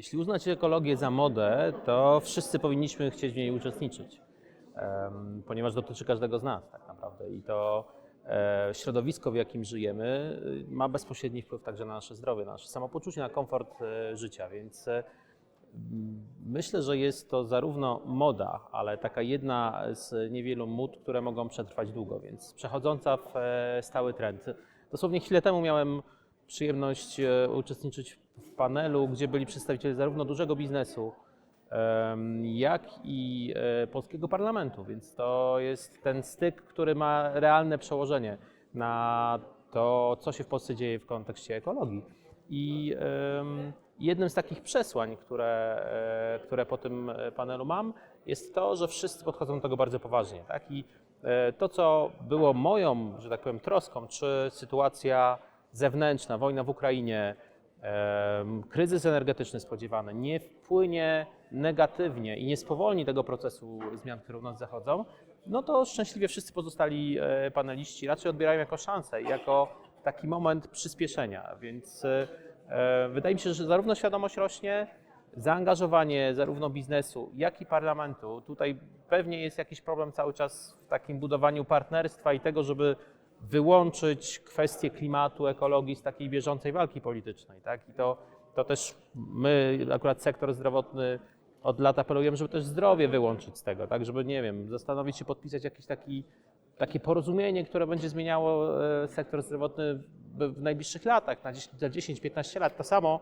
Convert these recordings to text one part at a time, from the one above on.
Jeśli uznać ekologię za modę, to wszyscy powinniśmy chcieć w niej uczestniczyć, ponieważ dotyczy każdego z nas tak naprawdę. I to e, środowisko, w jakim żyjemy, y, ma bezpośredni wpływ także na nasze zdrowie, na nasze samopoczucie, na komfort e, życia. Więc e, myślę, że jest to zarówno moda, ale taka jedna z niewielu mód, które mogą przetrwać długo, więc przechodząca w stały trend. Dosłownie chwilę temu miałem przyjemność e, uczestniczyć w panelu, gdzie byli przedstawiciele zarówno dużego biznesu, jak i e, polskiego parlamentu, więc to jest ten styk, który ma realne przełożenie na to, co się w Polsce dzieje w kontekście ekologii. I jednym z takich przesłań, które, e, które po tym panelu mam, jest to, że wszyscy podchodzą do tego bardzo poważnie. Tak? I to, co było moją, że tak powiem, troską, czy sytuacja zewnętrzna, wojna w Ukrainie, kryzys energetyczny spodziewany nie wpłynie negatywnie i nie spowolni tego procesu zmian, które u nas zachodzą, no to szczęśliwie wszyscy pozostali e, paneliści raczej odbierają jako szansę, jako taki moment przyspieszenia. Więc e, wydaje mi się, że zarówno świadomość rośnie, zaangażowanie zarówno biznesu, jak i parlamentu. Tutaj pewnie jest jakiś problem cały czas w takim budowaniu partnerstwa i tego, żeby wyłączyć kwestie klimatu, ekologii z takiej bieżącej walki politycznej. Tak? I to, to też my, akurat sektor zdrowotny, od lat apelujemy, żeby też zdrowie wyłączyć z tego, tak? żeby, nie wiem, zastanowić się, podpisać jakiś taki, takie porozumienie, które będzie zmieniało e, sektor zdrowotny w, najbliższych latach, na 10 za 10-15 lat. To samo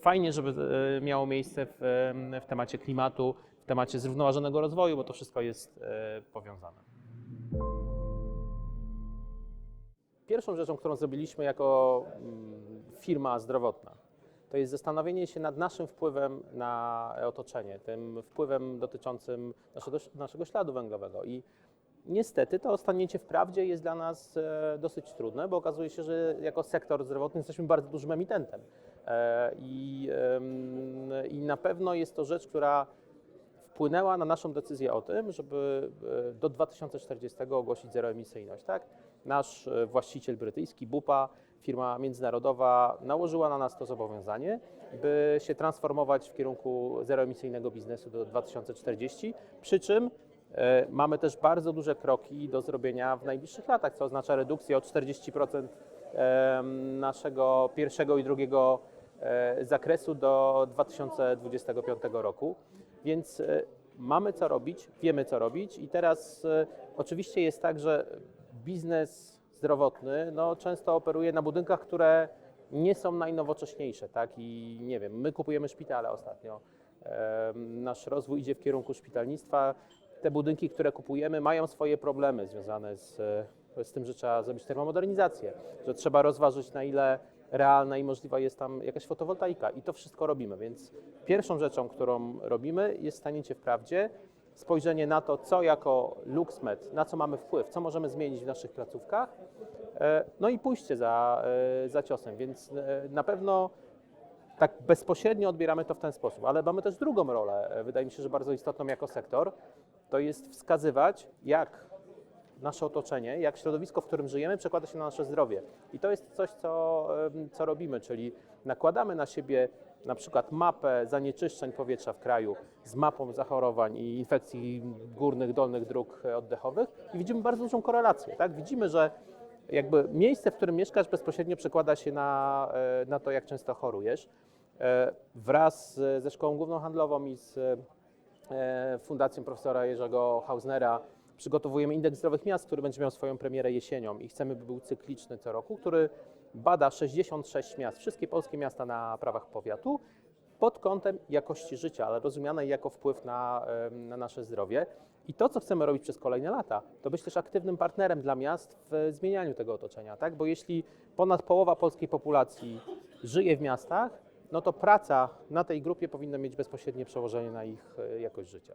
fajnie, żeby e, miało miejsce w, em, w temacie klimatu, w temacie zrównoważonego rozwoju, bo to wszystko jest e, powiązane. Pierwszą rzeczą, którą zrobiliśmy jako mm, firma zdrowotna, to jest zastanowienie się nad naszym wpływem na otoczenie, tym wpływem dotyczącym naszego, naszego śladu węglowego. I niestety to ostaniecie w prawdzie jest dla nas e, dosyć trudne, bo okazuje się, że jako sektor zdrowotny jesteśmy bardzo dużym emitentem. E, I, I na pewno jest to rzecz, która wpłynęła na naszą decyzję o tym, żeby e, do 2040 ogłosić zeroemisyjność. Tak? Nasz e, właściciel brytyjski, Bupa, firma międzynarodowa, nałożyła na nas to zobowiązanie, by się transformować w kierunku zeroemisyjnego biznesu do 2040, przy czym e, mamy też bardzo duże kroki do zrobienia w najbliższych latach, co oznacza redukcję o 40% em, naszego pierwszego i drugiego e, zakresu do 2025 roku. Więc mamy co robić, wiemy co robić i teraz oczywiście jest tak, że biznes zdrowotny no, często operuje na budynkach, które nie są najnowocześniejsze, tak? I nie wiem, my kupujemy szpitale ostatnio. Nasz rozwój idzie w kierunku szpitalnictwa. Te budynki, które kupujemy, mają swoje problemy związane z, z tym, że trzeba zrobić termomodernizację, że trzeba rozważyć, na ile realna i możliwa jest tam jakaś fotowoltaika. I to wszystko robimy. Więc pierwszą rzeczą, którą robimy, jest stanięcie w prawdzie, spojrzenie na to, co jako LuxMed, na co mamy wpływ, co możemy zmienić w naszych placówkach, e, no i pójście za, e, za ciosem. Więc e, na pewno tak bezpośrednio odbieramy to w ten sposób, ale mamy też drugą rolę, wydaje mi się, że bardzo istotną jako sektor, to jest wskazywać, jak nasze otoczenie, jak środowisko, w którym żyjemy, przekłada się na nasze zdrowie. I to jest coś, co, co robimy, czyli nakładamy na siebie na przykład mapę zanieczyszczeń powietrza w kraju z mapą zachorowań i infekcji górnych, dolnych dróg e, oddechowych i widzimy bardzo dużą korelację. Tak? Widzimy, że jakby miejsce, w którym mieszkasz, bezpośrednio przekłada się na, e, na to, jak często chorujesz. E, Wraz ze Szkołą Główną Handlową i z Fundacją profesora Jerzego Hausnera przygotowujemy indeks zdrowych miast, który będzie miał swoją premierę jesienią i chcemy, by był cykliczny co roku, który bada 66 miast, wszystkie polskie miasta na prawach powiatu pod kątem jakości życia, ale rozumianej jako wpływ na, na nasze zdrowie. I to, co chcemy robić przez kolejne lata, to być też aktywnym partnerem dla miast w zmienianiu tego otoczenia, tak? Bo jeśli ponad połowa polskiej populacji żyje w miastach, no to praca na tej grupie powinna mieć bezpośrednie przełożenie na ich e, jakość życia.